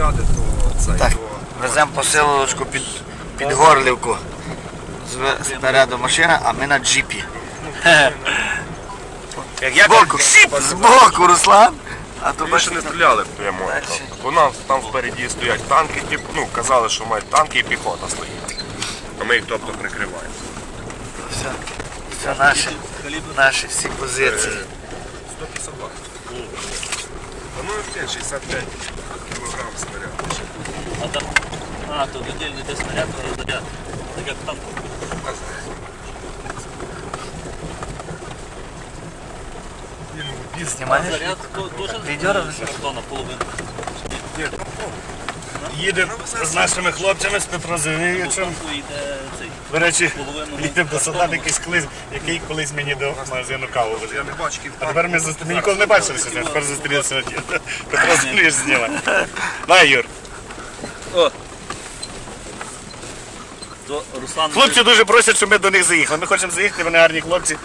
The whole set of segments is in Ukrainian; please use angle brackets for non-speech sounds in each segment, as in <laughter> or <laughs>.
снаряди, то це Так, то веземо посилочку під, під Горлівку. Спереду машина, а ми на джипі. Як я Збоку, збоку, Руслан. А то Ми ще не стріляли прямо. Дальше. Бо нам там впереді стоять танки, тип, ну казали, що мають танки і піхота стоїть. А ми їх тобто прикриваємо. все, все наші, наші всі позиції. 152. А ну і 65 кілограм снаряд. А там, а, то віддільний де снаряд розряд. Так як там. Знімаєш? Заряд то дуже Відео робиш? то наполовину. Їдемо з нашими хлопцями з Петрозавійовичем. Бо До речі, їдемо до солдата якийсь колись, який колись мені до магазину каву Я не бачу, А тепер ми зустрілися. Ми ніколи не бачилися, а тепер зустрілися на. <laughs> Петро Завійович знімає. Давай, Юр. О! То Руслан Хлопці дуже просять, щоб ми до них заїхали. Ми хочемо заїхати, вони гарні хлопці.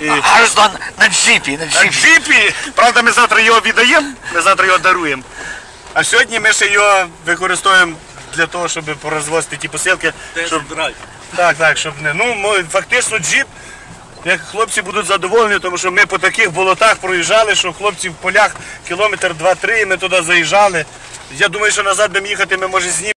І... Аж до, на джипі, на На джипі. джипі. Правда, ми завтра його віддаємо, ми завтра його даруємо. А сьогодні ми ще його використовуємо для того, щоб порозвозити ті посилки. Щоб... Так, так, щоб не. Ну, ми, фактично джип. Як хлопці будуть задоволені, тому що ми по таких болотах проїжджали, що хлопці в полях кілометр два-три, і ми туди заїжджали. Я думаю, що назад будемо їхати, ми може знімемо.